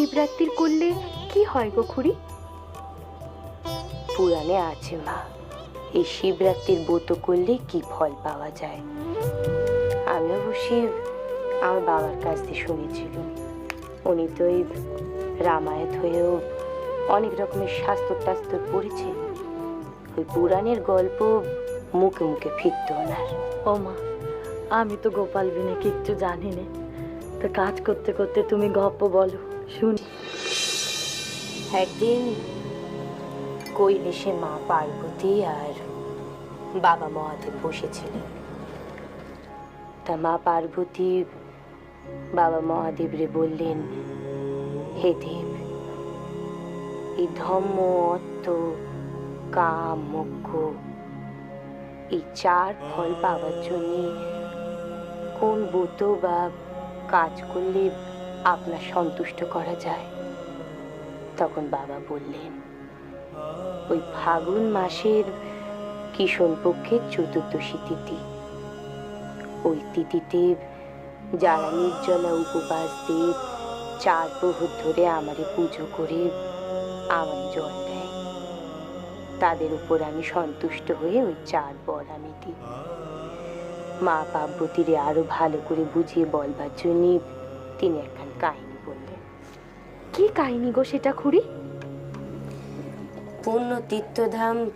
শিবরাত্রির করলে কি হয় গো খুড়ি? পুরাণে আছে মা। এই শিবরাত্রির ব্রত করলে কি ফল পাওয়া যায়? আমি অবশ্যই আমার বাবার কাছ দিয়ে শুনেছিলাম। উনি তো এই রামায়ণ হয়েও অনেক রকমের শাস্ত্র টাস্ত্র পড়েছেন ওই পুরাণের গল্প মুখে মুখে ফিরত ওনার। ও মা আমি তো গোপাল বিনে কিচ্ছু জানি না। তো কাজ করতে করতে তুমি গপ্প বলো। শুনি। একদিন কৈলাসে মা পার্বতী আর বাবা মহাদেব বসেছিলেন। তা মা পার্বতী বাবা মহাদেব রে বললেন, হে দেব, এই ধম্ম অর্থ কাম মোক্ষ এই চার ফল পাওয়ার জন্য কোন ব্রত বা কাজ করলে আপনার সন্তুষ্ট করা যায়। তখন বাবা বললেন, ওই ফাগুন মাসের কিষণ পক্ষের চতুর্দশী তিথি। ওই তিথিতে যারা নির্জলা উপবাস দিয়ে চার প্রহর ধরে আমারে পুজো করে আমার জল দেয়। তাদের উপর আমি সন্তুষ্ট হয়ে ওই চার বর আমি দিই। মা পার্বতীরে আরও ভালো করে বুঝিয়ে বলবার জন্য তিনি একখান কি কাহিনী গো সেটা খুড়ি? পূর্ণ তীর্থধাম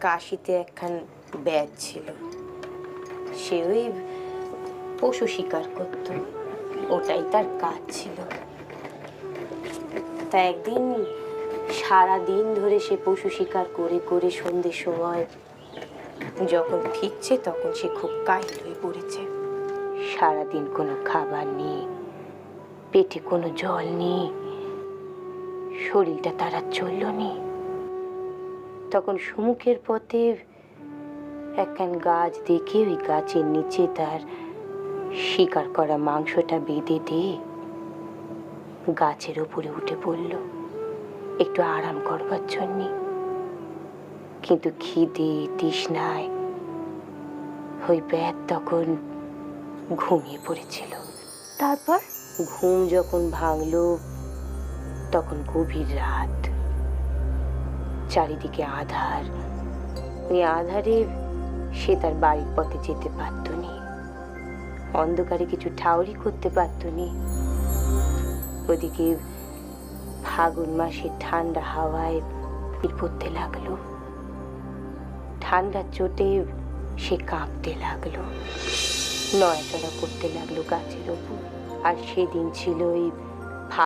কাশিতে একখান ব্যাগ ছিল। সে ওই পশু শিকার করত। ওটাই তার কাজ ছিল। তা একদিন সারা দিন ধরে সে পশু শিকার করে করে সন্ধ্যের সময় যখন ফিরছে তখন সে খুব কাহিল হয়ে পড়েছে। সারাদিন কোনো খাবার নেই। পেটে কোনো জল নেই। শরীরটা তারা চলল নি তখন সুমুখের পথে একখান গাছ দেখে ওই গাছের নিচে তার শিকার করা মাংসটা বেঁধে দিয়ে গাছের উপরে উঠে পড়ল। একটু আরাম করবার জন্যে। কিন্তু খিদে, তৃষ্ণায় ওই ব্যাগ তখন ঘুমিয়ে পড়েছিল। তারপর? ঘুম যখন ভাঙলো, তখন গভীর রাত। চারিদিকে আধার। ওই আধারে সে তার বাড়ির পথে যেতে পারত নি অন্ধকারে কিছু ঠাউরি করতে পারত নি ওদিকে ফাগুন মাসের ঠান্ডা হাওয়ায় পড়তে লাগল। ঠান্ডার চোটে সে কাঁপতে লাগল। নড়াচড়া করতে লাগল গাছের ওপর। আর সেদিন ছিল এই